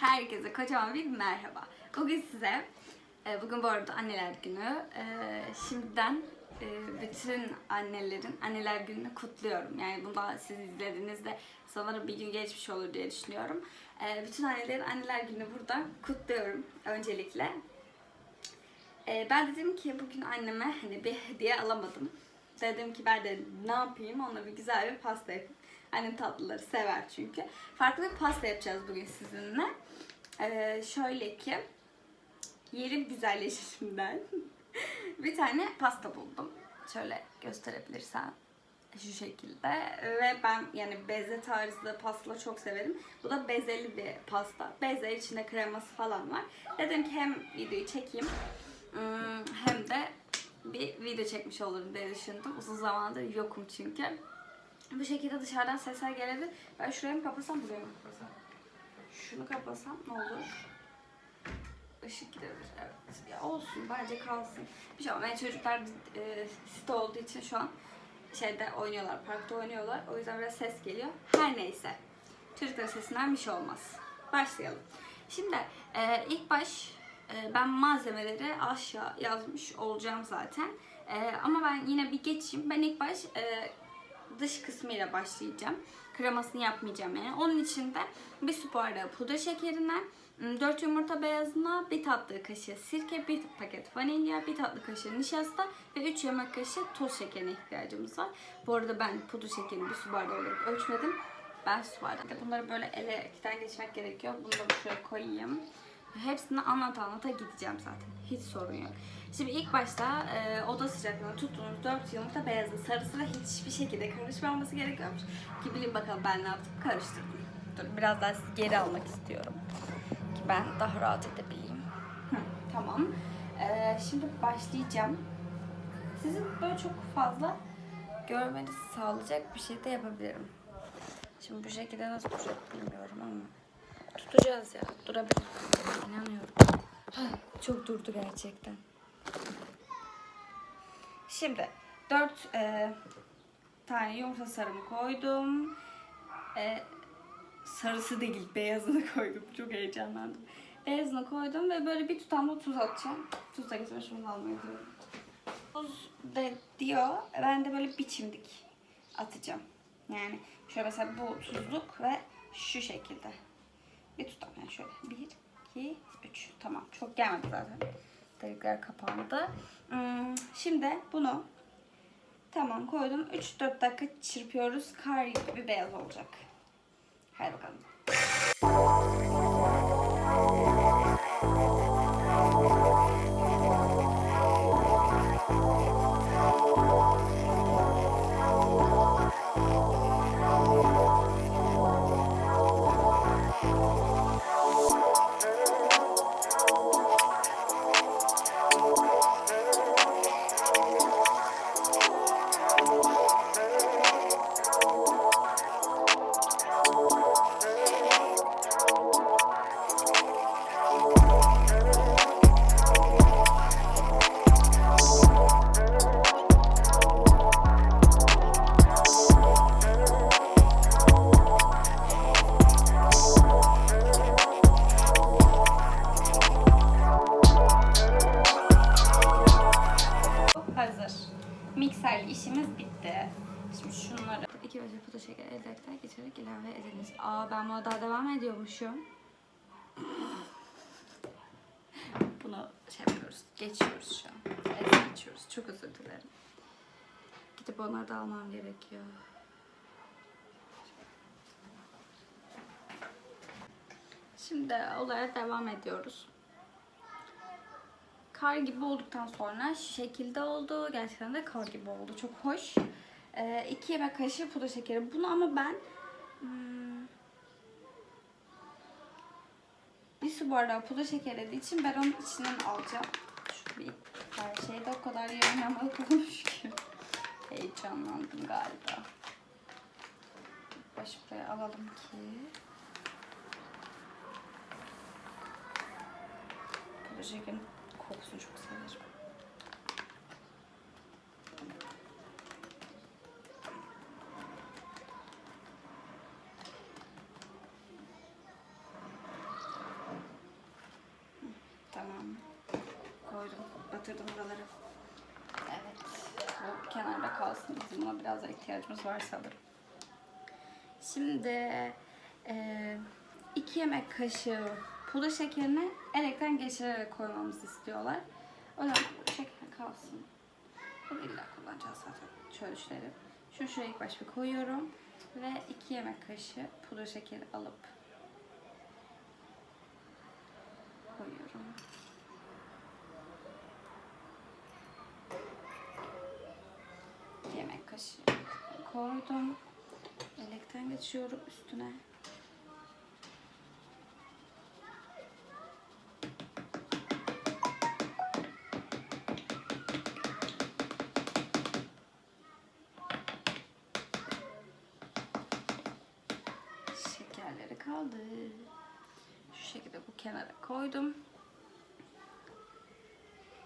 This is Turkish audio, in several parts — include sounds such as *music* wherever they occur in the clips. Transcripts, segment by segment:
Herkese kocaman bir merhaba. Bugün size, e, bugün bu arada anneler günü. E, Şimdiden e, bütün annelerin anneler gününü kutluyorum. Yani bunu siz izlediğinizde sanırım bir gün geçmiş olur diye düşünüyorum. Bütün annelerin anneler gününü burada kutluyorum öncelikle. Ben dedim ki bugün anneme hani bir hediye alamadım. Dedim ki ben de ne yapayım ona bir güzel bir pasta yapayım. Annem tatlıları sever çünkü. Farklı bir pasta yapacağız bugün sizinle. Ee, şöyle ki yerim güzelleşiminden *laughs* bir tane pasta buldum. Şöyle gösterebilirsen şu şekilde ve ben yani beze tarzı pastaları çok severim. Bu da bezeli bir pasta. Beze içinde kreması falan var. Dedim ki hem videoyu çekeyim hmm, hem de bir video çekmiş olurum diye düşündüm. Uzun zamandır yokum çünkü. Bu şekilde dışarıdan sesler gelebilir. Ben şurayı mı kapasam, burayı mı kapasam? Şunu kapasam ne olur? Işık gidebilir. Evet. Ya olsun. Bence kalsın. Bir şey olmaz. Çocuklar e, site olduğu için şu an şeyde oynuyorlar. Parkta oynuyorlar. O yüzden biraz ses geliyor. Her neyse. Çocukların sesinden bir şey olmaz. Başlayalım. Şimdi e, ilk baş e, ben malzemeleri aşağı yazmış olacağım zaten. E, ama ben yine bir geçeyim. Ben ilk baş e, dış kısmıyla başlayacağım. Kremasını yapmayacağım yani. Onun için de bir su bardağı pudra şekerinden 4 yumurta beyazına, bir tatlı kaşığı sirke, bir paket vanilya, bir tatlı kaşığı nişasta ve 3 yemek kaşığı toz şekerine ihtiyacımız var. Bu arada ben pudra şekerini bir su bardağı olarak ölçmedim. Ben su bardağı. Bunları böyle ele ikiden geçmek gerekiyor. Bunu da şuraya koyayım. Hepsini anlat anlata gideceğim zaten. Hiç sorun yok. Şimdi ilk başta e, oda sıcaklığına tuttuğunuz 4 yumurta beyazın sarısıyla hiçbir şekilde karışmaması gerekiyormuş. Ki bilin bakalım ben ne yaptım? Karıştırdım. Dur biraz daha sizi geri almak istiyorum. Ki ben daha rahat edebileyim. Hı, tamam. E, şimdi başlayacağım. Sizin böyle çok fazla görmenizi sağlayacak bir şey de yapabilirim. Şimdi bu şekilde nasıl duracak bilmiyorum ama tutacağız ya. Durabilir. İnanıyorum. Çok durdu gerçekten. Şimdi 4 tane yumurta sarımı koydum. E, sarısı değil, beyazını *laughs* koydum. Çok heyecanlandım. Beyazını koydum ve böyle bir tutam da tuz atacağım. Tuz da getirme şunu almayı diyorum. Tuz de diyor. Ben de böyle bir çimdik atacağım. Yani şöyle mesela bu tuzluk ve şu şekilde. Bir tutam yani şöyle. Bir, iki, üç. Tamam. Çok gelmedi zaten. Delikler kapandı. Hmm, Şimdi bunu tamam koydum. 3-4 dakika çırpıyoruz. Kar gibi beyaz olacak. Hadi bakalım. Gerekiyor. Şimdi olaya devam ediyoruz kar gibi olduktan sonra şekilde oldu. Gerçekten de kar gibi oldu. Çok hoş. 2 ee, yemek kaşığı pudra şekeri. Bunu ama ben hmm, bir su bardağı pudra şekeri dediği için ben onun içinden alacağım. Şu bir her şeyde o kadar yayınlamalık *laughs* olmuş ki. Heyecanlandım galiba. Baş buraya alalım ki. Şekerin kokusunu çok severim. Tamam. Koydum. Batırdım buraları. Evet. Bu kenarda kalsın. Bizim buna biraz da ihtiyacımız var sanırım. Şimdi e, iki yemek kaşığı pudra şekerini elekten geçirerek koymamızı istiyorlar. O yüzden bu şeker kalsın. Bunu illa kullanacağız zaten. Şöyle şöyle. Şunu şuraya ilk baş bir koyuyorum. Ve iki yemek kaşığı pudra şekeri alıp koyuyorum. İki yemek kaşığı koydum. Elekten geçiyorum üstüne. Şekerleri kaldı. Şu şekilde bu kenara koydum.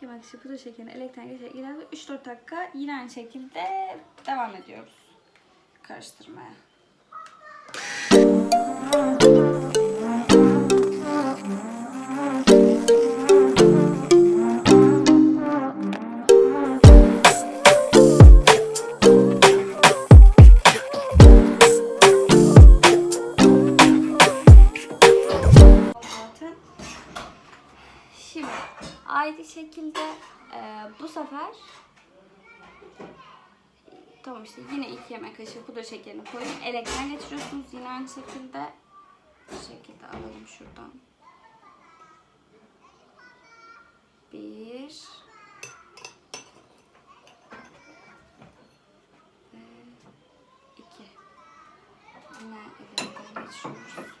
Yemek pudra şekerini elekten geçerek ileride 3-4 dakika yine aynı şekilde devam ediyoruz karıştırmaya. Şimdi aynı şekilde e, bu sefer tamam işte yine iki yemek kaşığı pudra şekerini koyun. Elekten geçiriyorsunuz yine aynı şekilde. Bu şekilde alalım şuradan. Bir. Ve iki. Yine elekten geçiriyoruz.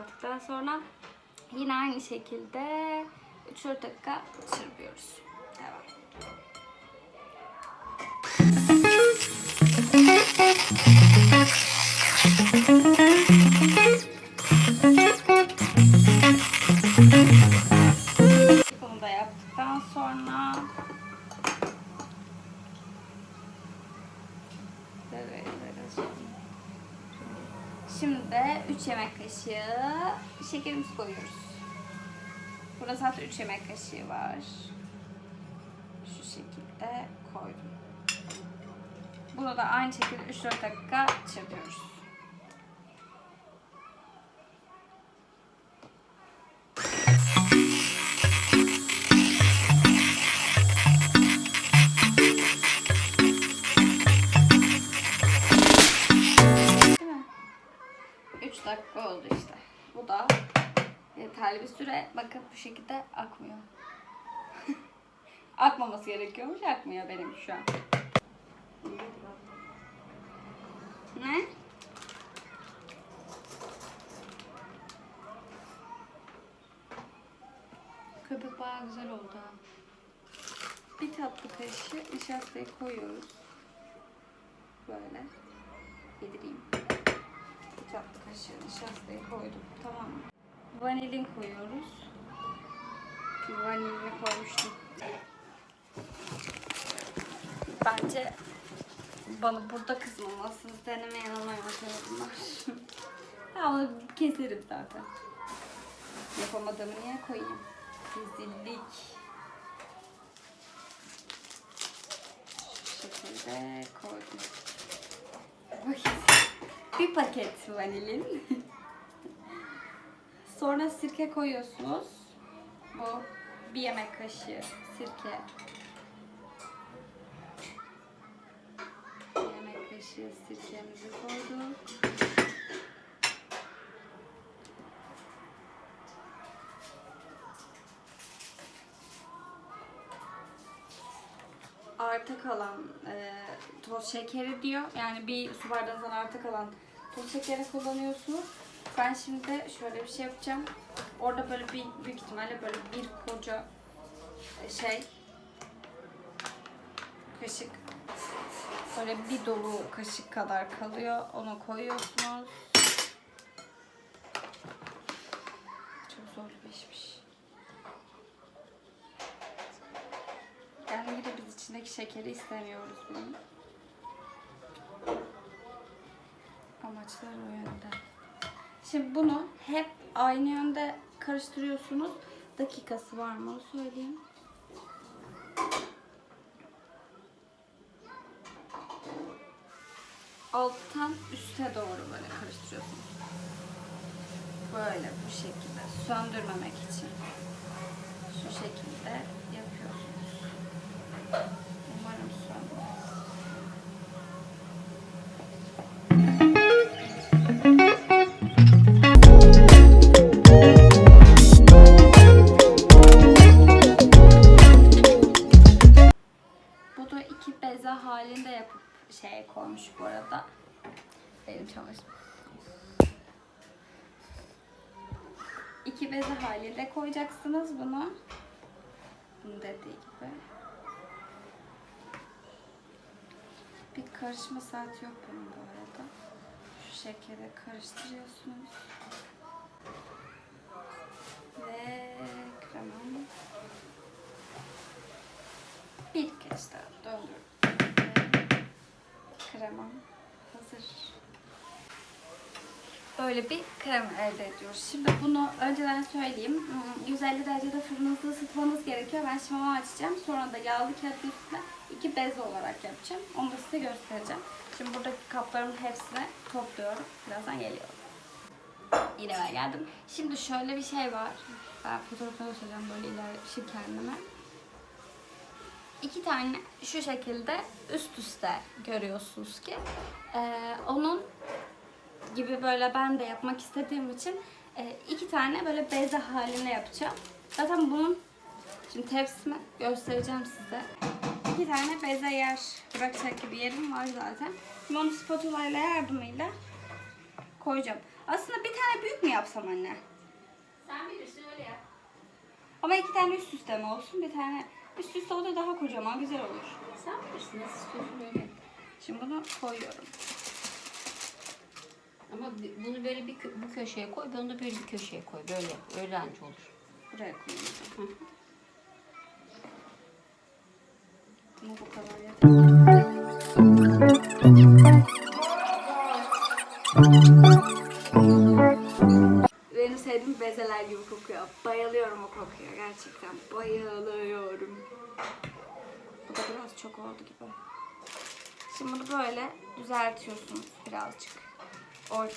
Yaptıktan sonra yine aynı şekilde 3-4 dakika çırpıyoruz. Devam. Bunu *laughs* 3 yemek kaşığı var. Şu şekilde koydum. Bunu da aynı şekilde 3-4 dakika çırpıyoruz. Yeterli bir süre. Bakın bu şekilde akmıyor. *laughs* Akmaması gerekiyormuş. Akmıyor benim şu an. Ne? Köpük bayağı güzel oldu. Bir tatlı kaşığı nişastayı koyuyoruz. Böyle. Yedireyim. Bir tatlı kaşığı nişastayı koydum. Tamam mı? Vanilin koyuyoruz. Vanilini koymuştum. Bence bana burada kızmamalısınız. Deneme yanılma yöntemi bunlar. *laughs* ben bunu keserim zaten. Yapamadığımı niye koyayım? Rezillik. Şekilde koydum. *laughs* Bir paket vanilin. *laughs* Sonra sirke koyuyorsunuz. Bu bir yemek kaşığı sirke. Bir yemek kaşığı sirkemizi koyduk. arta kalan e, toz şekeri diyor. Yani bir su bardağından arta kalan toz şekeri kullanıyorsunuz. Ben şimdi şöyle bir şey yapacağım. Orada böyle bir, büyük ihtimalle böyle bir koca e, şey kaşık böyle bir dolu kaşık kadar kalıyor. Onu koyuyorsunuz. Çok zor bir işmiş. Yani yine biz içindeki şekeri istemiyoruz bunun. Amaçlar o yönde. Şimdi bunu hep aynı yönde karıştırıyorsunuz. Dakikası var mı onu söyleyeyim. Alttan üste doğru böyle karıştırıyorsunuz. Böyle bu şekilde söndürmemek için. Şu şekilde yapıyorsunuz. Çamaşırım. İki beze halinde koyacaksınız bunu. Bunu dediği gibi. Bir karışma saati yok bunun bu arada. Şu şekilde karıştırıyorsunuz. Ve kremam. Bir kez daha döndürdüm. Ve kremam hazır. Böyle bir krem elde ediyoruz. Şimdi bunu önceden söyleyeyim. Hmm, 150 derecede fırınınızda ısıtmanız gerekiyor. Ben onu açacağım. Sonra da yağlı kağıdın üstüne iki bez olarak yapacağım. Onu da size göstereceğim. Şimdi buradaki kapların hepsini topluyorum. Birazdan geliyorum. Yine ben geldim. Şimdi şöyle bir şey var. Ben fotoğrafını göstereceğim böyle ilerlemişim kendime. İki tane şu şekilde üst üste görüyorsunuz ki. Ee, onun gibi böyle ben de yapmak istediğim için e, iki tane böyle beze haline yapacağım. Zaten bunun şimdi tepsimi göstereceğim size. İki tane beze yer bırakacak gibi yerim var zaten. Şimdi onu spatula ile yardımıyla koyacağım. Aslında bir tane büyük mü yapsam anne? Sen bilirsin öyle yap. Ama iki tane üst üste mi olsun? Bir tane üst üste oldu daha kocaman güzel olur. Sen bilirsin nasıl istiyorsun öyle. Şimdi bunu koyuyorum. Ama bunu böyle bir kö- bu köşeye koy, bunu da böyle bir köşeye koy. Böyle yap. Öyle anca olur. Buraya koyacağım. Bunu bu kadar yeter. Benim sevdiğim bezeler gibi kokuyor. Bayılıyorum o kokuya gerçekten. Bayılıyorum. Bu da biraz çok oldu gibi. Şimdi bunu böyle düzeltiyorsunuz birazcık. or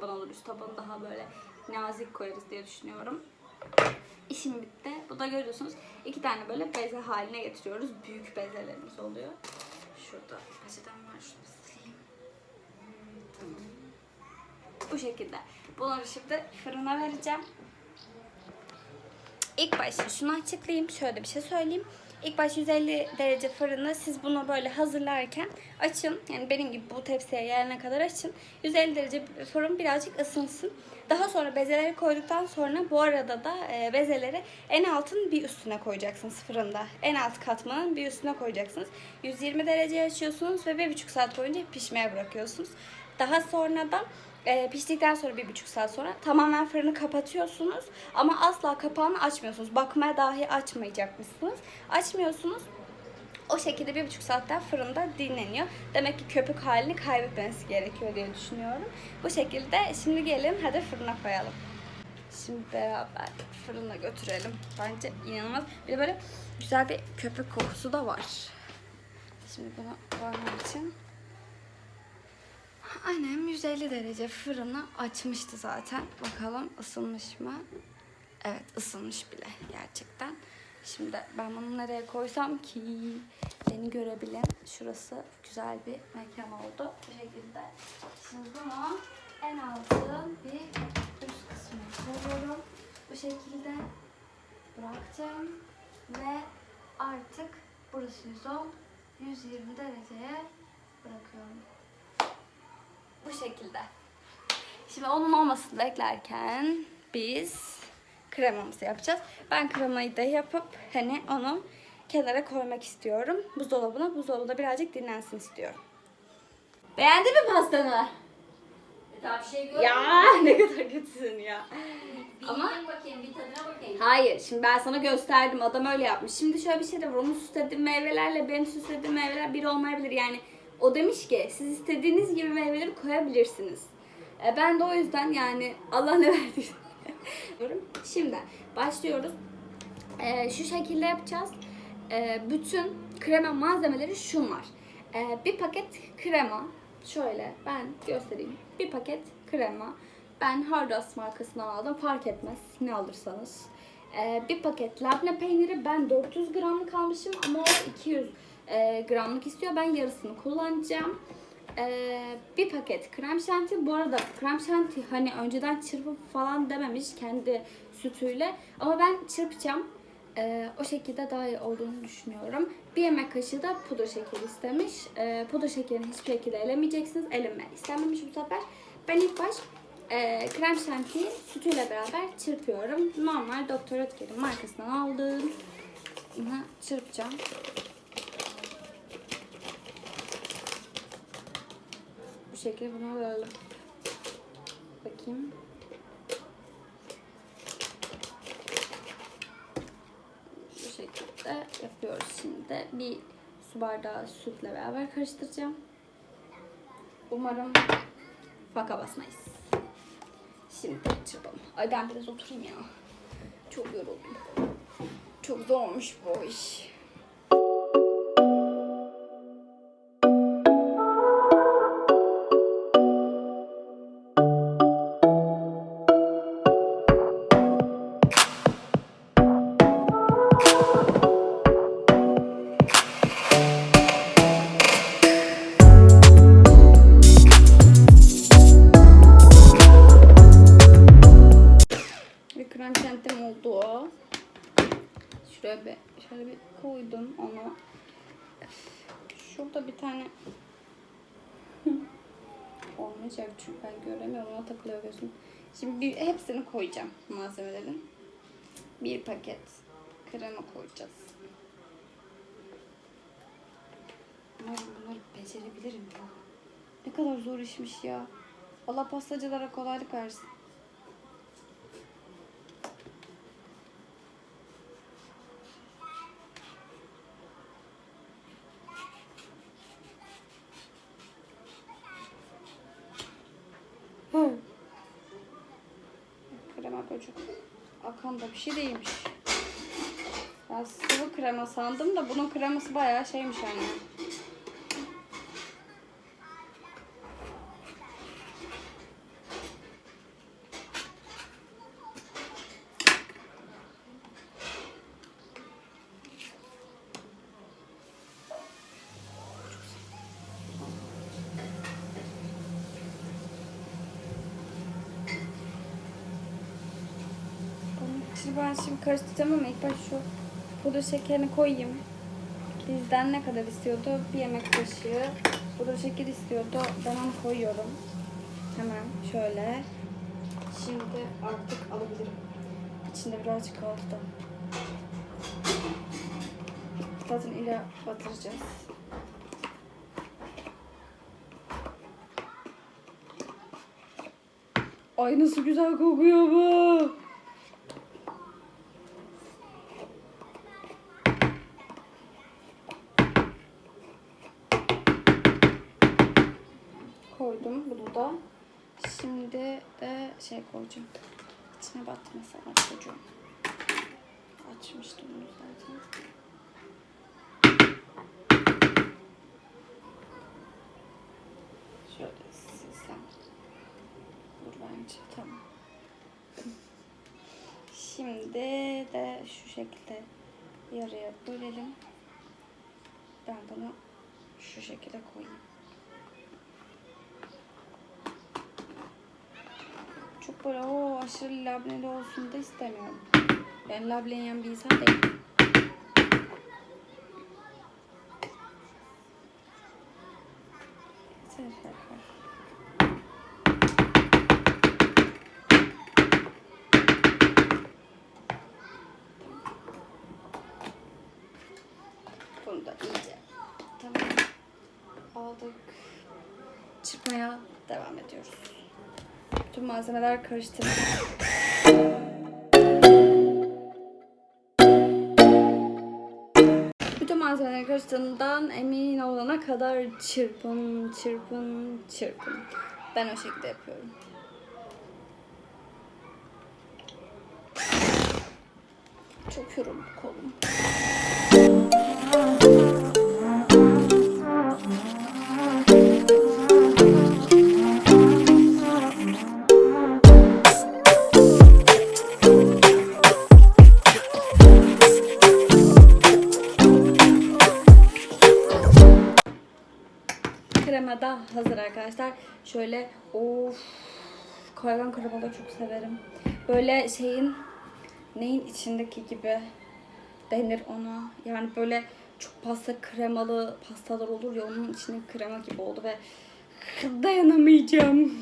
taban olur. Üst tabanı daha böyle nazik koyarız diye düşünüyorum. İşim bitti. Bu da görüyorsunuz. iki tane böyle beze haline getiriyoruz. Büyük bezelerimiz oluyor. Şurada peçeten var. Şunu sileyim. Tamam. Bu şekilde. Bunları şimdi fırına vereceğim. İlk başta şunu açıklayayım. Şöyle bir şey söyleyeyim. İlk başta 150 derece fırını siz bunu böyle hazırlarken açın. Yani benim gibi bu tepsiye gelene kadar açın. 150 derece fırın birazcık ısınsın. Daha sonra bezeleri koyduktan sonra bu arada da e, bezeleri en altın bir üstüne koyacaksınız fırında. En alt katmanın bir üstüne koyacaksınız. 120 dereceye açıyorsunuz ve 1,5 saat boyunca pişmeye bırakıyorsunuz. Daha sonra da e, piştikten sonra bir buçuk saat sonra tamamen fırını kapatıyorsunuz. Ama asla kapağını açmıyorsunuz. Bakmaya dahi açmayacakmışsınız. Açmıyorsunuz. O şekilde bir buçuk saatten fırında dinleniyor. Demek ki köpük halini kaybetmesi gerekiyor diye düşünüyorum. Bu şekilde şimdi gelin hadi fırına koyalım. Şimdi beraber fırına götürelim. Bence inanılmaz. Bir de böyle güzel bir köpük kokusu da var. Şimdi bunu koymak için Annem 150 derece fırını açmıştı zaten. Bakalım ısınmış mı? Evet ısınmış bile gerçekten. Şimdi ben bunu nereye koysam ki? beni görebilen şurası güzel bir mekan oldu. Bu şekilde. Şimdi bunu en altın bir üst kısmına koyuyorum. Bu şekilde bıraktım ve artık burası 110 120 dereceye bırakıyorum. Bu şekilde. Şimdi onun olmasını beklerken biz kremamızı yapacağız. Ben kremayı da yapıp hani onu kenara koymak istiyorum. Buzdolabına. Buzdolabında birazcık dinlensin istiyorum. Beğendin mi pastanı? Daha bir şey görmedim. Ya *laughs* ne kadar kötüsün ya. Bir Ama- bakayım, bir tadına bakayım. Hayır, şimdi ben sana gösterdim. Adam öyle yapmış. Şimdi şöyle bir şey de var. Onun süslediği meyvelerle benim süslediğim meyveler bir olmayabilir. Yani o demiş ki siz istediğiniz gibi meyveleri koyabilirsiniz. E, ben de o yüzden yani Allah ne *laughs* verdiyse diyorum. Şimdi başlıyoruz. E, şu şekilde yapacağız. E, bütün krema malzemeleri şunlar. E, bir paket krema. Şöyle ben göstereyim. Bir paket krema. Ben Hardas markasından aldım. Fark etmez ne alırsanız. E, bir paket labne peyniri. Ben 400 gramlık almışım ama o 200 e, gramlık istiyor. Ben yarısını kullanacağım. Ee, bir paket krem şanti. Bu arada krem şanti hani önceden çırpıp falan dememiş kendi sütüyle. Ama ben çırpacağım. Ee, o şekilde daha iyi olduğunu düşünüyorum. Bir yemek kaşığı da pudra şekeri istemiş. Ee, pudra şekerini hiçbir şekilde elemeyeceksiniz. Elinme istememiş bu sefer. Ben ilk baş e, krem şantiyi sütüyle beraber çırpıyorum. Normal Doktor Ötker'in markasından aldığım çırpacağım. Şekilde bunu alalım. Bakayım. Bu şekilde yapıyoruz şimdi. Bir su bardağı sütle beraber karıştıracağım. Umarım faka basmayız. Şimdi çırpalım. Ay ben biraz oturayım ya. Çok yoruldum. Çok zormuş bu iş. Koyacağım malzemelerin. Bir paket krema koyacağız. Umarım bunları becerebilirim. Ne kadar zor işmiş ya. Allah pastacılara kolaylık versin. Hı. Krema böcek. Da bir şey değilmiş. Ben sıvı krema sandım da bunun kreması bayağı şeymiş anne. İçin ben şimdi karıştıracağım ama ilk baş şu pudra şekerini koyayım. Bizden ne kadar istiyordu? Bir yemek kaşığı pudra şeker istiyordu. Ben onu koyuyorum. Hemen şöyle. Şimdi artık alabilirim. İçinde birazcık kaldı da. Zaten ile batıracağız. Ay nasıl güzel kokuyor bu. Da. Şimdi de şey koyacağım. İçine batmasın çocuğum. Açmıştım bunu zaten. Şöyle silsem. Dur bence tamam. Şimdi de şu şekilde yarıya bölelim. Ben bunu şu şekilde koyayım. Böyle o aşırı labneli olsun da istemiyorum. Ben labne yiyen bir insan değilim. Bunu da iyice tamam aldık. Çırpmaya devam ediyoruz. Bütün malzemeler karıştırılıyor. Bütün malzemeleri karıştığından emin olana kadar çırpın, çırpın, çırpın. Ben o şekilde yapıyorum. Çok yoruldu kolum. Krema da hazır arkadaşlar. Şöyle of kaygan kremaları çok severim. Böyle şeyin neyin içindeki gibi denir ona. Yani böyle çok pasta kremalı pastalar olur ya onun içinde krema gibi oldu ve dayanamayacağım.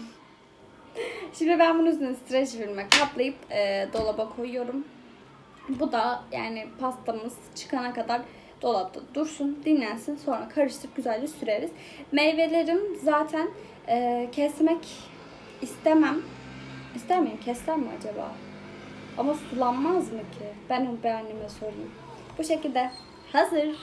*laughs* Şimdi ben bunun üstüne streç filme kaplayıp e, dolaba koyuyorum. Bu da yani pastamız çıkana kadar dolapta dursun, dinlensin. Sonra karıştırıp güzelce süreriz. Meyvelerim zaten e, kesmek istemem. İster miyim? Kessem mi acaba? Ama sulanmaz mı ki? Ben bir anneme sorayım. Bu şekilde hazır.